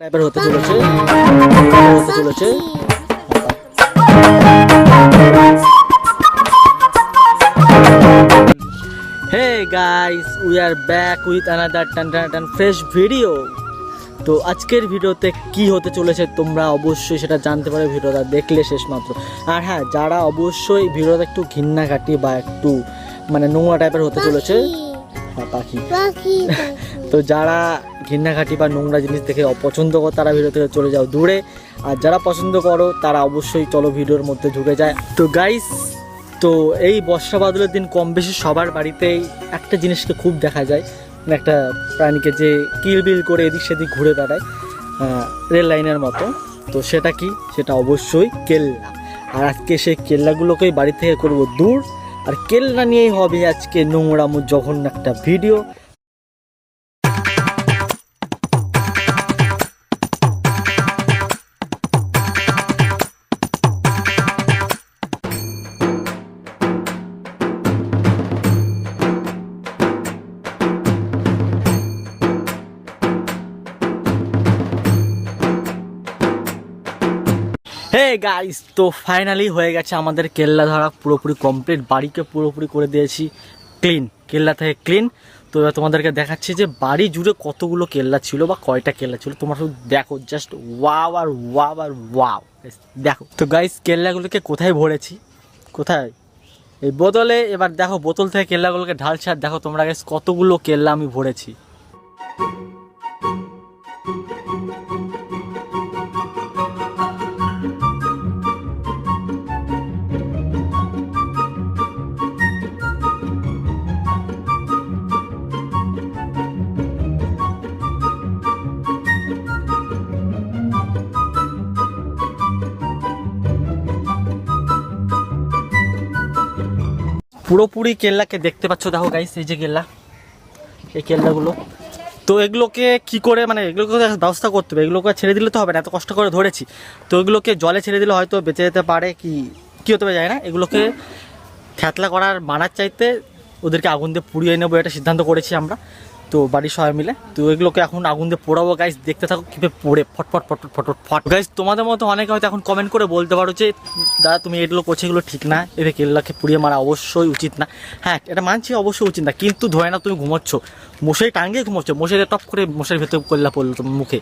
টাইপের হতে চলেছে। হতে চলেছে। Hey guys we are back with another টান টান টান ফ্রেশ ভিডিও তো আজকের ভিডিওতে কি হতে চলেছে তোমরা অবশ্যই সেটা জানতে পারবে ভিডিওটা দেখলে শেষ মাত্র। আর হ্যাঁ যারা অবশ্যই ভিডিওটা একটু ঘিন্না কাটি বা একটু মানে নোংরা টাইপের হতে চলেছে হ্যাঁ, পাখি। তো যারা ঘৃণাঘাটি বা নোংরা জিনিস দেখে অপছন্দ করো, তারা ভিডিও থেকে চলে যাও দূরে। আর যারা পছন্দ করো, তারা অবশ্যই চলো ভিডিওর মধ্যে ঢুকে যায়। তো গাইস তো এই বর্ষা বাদলের দিন কম বেশি সবার বাড়িতেই একটা জিনিসকে খুব দেখা যায়। একটা প্রাণীকে যে কিলবিল করে এদিক সেদিক ঘুরে বেড়ায় রেল লাইনের মতো। তো সেটা কি? সেটা অবশ্যই কেল্লা। আর আজকে সেই কেল্লাগুলোকেই বাড়ি থেকে করব দূর। আর কেল্লা নিয়েই হবে আজকে নোংরামো জঘন্য একটা ভিডিও হে গাইস তো ফাইনালি হয়ে গেছে আমাদের কেল্লা ধরা পুরোপুরি কমপ্লিট বাড়িকে পুরোপুরি করে দিয়েছি ক্লিন কেল্লা থেকে ক্লিন তো এবার তোমাদেরকে দেখাচ্ছি যে বাড়ি জুড়ে কতগুলো কেল্লা ছিল বা কয়টা কেল্লা ছিল। তোমরা শুধু দেখো জাস্ট ওয়াও আর ওয়াও আর ওয়াও দেখো। তো গাইস কেল্লাগুলোকে কোথায় ভরেছি? কোথায়? এই বোতলে, এবার দেখো, বোতল থেকে কেল্লাগুলোকে ঢালছে। আর দেখো তোমরা গাইস কতগুলো কেল্লা আমি ভরেছি। পুরোপুরি কেল্লাকে দেখতে পাচ্ছ, দেখো গাইস এই যে কেল্লা, এই কেল্লাগুলো। তো এগুলোকে কি করে মানে এগুলোকে ব্যবস্থা করতে হবে, এগুলোকে ছেড়ে দিলে তো হবে না, এত কষ্ট করে ধরেছি। তো এগুলোকে জলে ছেড়ে দিলে হয়তো বেঁচে যেতে পারে কি, কী হতে পারে যায় না। এগুলোকে থ্যাতলা করার মারার চাইতে ওদেরকে আগুন দিয়ে পুড়িয়ে নেব, এটা সিদ্ধান্ত করেছি আমরা। তো বাড়ির সবাই মিলে। তো এগুলোকে এখন আগুন দিয়ে পোড়াবো গাইস দেখতে থাকো, কীভাবে পড়ে ফটফট ফটফট ফটফট ফট গাইস তোমাদের মতো অনেকে হয়তো এখন কমেন্ট করে বলতে পারো যে, দাদা, তুমি এগুলো করছ, এগুলো ঠিক না। এদের কেল্লাকে পুড়িয়ে মারা অবশ্যই উচিত না। হ্যাঁ এটা মানছি অবশ্যই উচিত না, কিন্তু ধরে না তুমি ঘুমোচ্ছ। মশারি টাঙ্গিয়ে ঘুমোচ্ছ মশারি টপ করে মশারির ভেতরে কেল্লা পড়ল তোমার মুখে।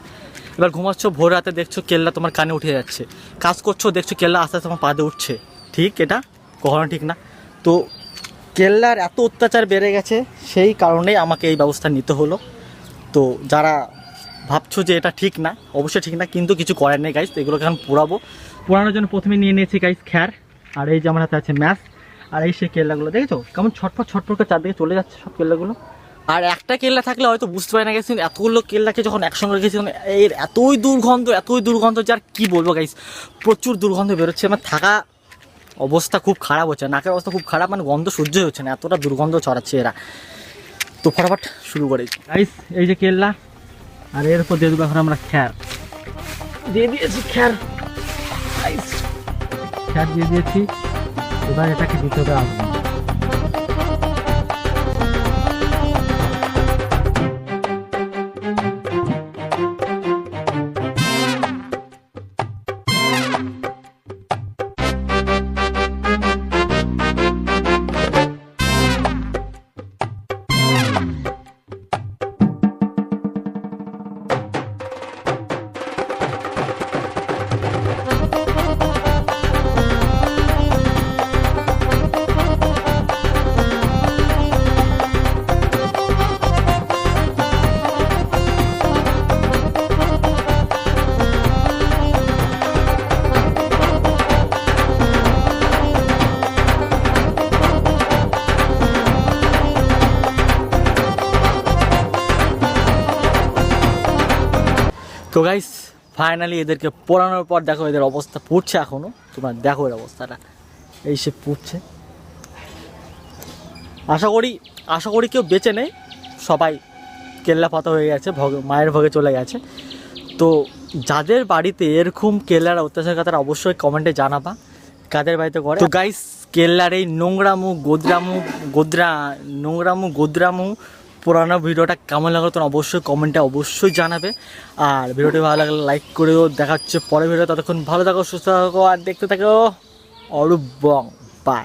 এবার ঘুমাচ্ছ, ভোর রাতে দেখছ কেল্লা তোমার কানে উঠে যাচ্ছে। কাজ করছ, দেখছ কেল্লা আস্তে আস্তে তোমার পাদে উঠছে। ঠিক এটা? কখনো ঠিক না। তো কেল্লার এত অত্যাচার বেড়ে গেছে, সেই কারণেই আমাকে এই ব্যবস্থা নিতে হলো। তো যারা ভাবছ যে এটা ঠিক না, অবশ্যই ঠিক না, কিন্তু কিছু করার নেই গাইস এগুলোকে এখন পোড়াবো। পোড়ানোর জন্য প্রথমে নিয়ে নিয়েছি গাইস খ্যার। আর এই যে আমার হাতে আছে ম্যাথ আর এই সেই কেল্লাগুলো। দেখেছ? কেমন ছটফট ছটফট করে চারদিকে চলে যাচ্ছে সব কেল্লাগুলো। আর একটা কেল্লা থাকলে হয়তো বুঝতে পারি না গেছি এতগুলো কেল্লাকে যখন একসঙ্গে রেখেছি, তখন এর এতই দুর্গন্ধ এতই দুর্গন্ধ যে আর কী বলব গাইস প্রচুর দুর্গন্ধ বেরোচ্ছে। আমার থাকা অবস্থা খুব খারাপ হচ্ছে নাকের অবস্থা খুব খারাপ মানে গন্ধ সহ্যই হচ্ছে না এতটা দুর্গন্ধ ছড়াচ্ছে এরা। তো ফটাফট শুরু করে। গাইস এই যে কেল্লা আর এর উপর দিয়ে দেবো এখন আমরা খ্যার। দিয়ে দিয়েছি খ্যার। খ্যার দিয়ে দিয়েছি এবার এটাকে দিতে হবে তো গাইস ফাইনালি এদেরকে পড়ানোর পর দেখো এদের অবস্থা পুড়ছে এখনও। তোমরা দেখো এর অবস্থাটা। এই সে পুড়ছে। আশা করি আশা করি কেউ বেঁচে নেই। সবাই কেল্লা পাতা হয়ে গেছে, ভগ মায়ের ভোগে চলে গেছে। তো যাদের বাড়িতে এরকম কেল্লার অত্যাচার তারা অবশ্যই কমেন্টে জানাবা। কাদের বাড়িতে করে? তো গাইস কেল্লার এই নোংরামু, গোদরামু, গোদরা নোংরামু, গোদরামু পুরানো ভিডিওটা কেমন লাগল তোমরা অবশ্যই কমেন্টে অবশ্যই জানাবে। আর ভিডিওটি ভালো লাগলে লাইক করেও দেখা হচ্ছে পরের ভিডিও ততক্ষণ ভালো থাকো, সুস্থ থাকো, আর দেখতে থাকো। অরূপ বং। বাই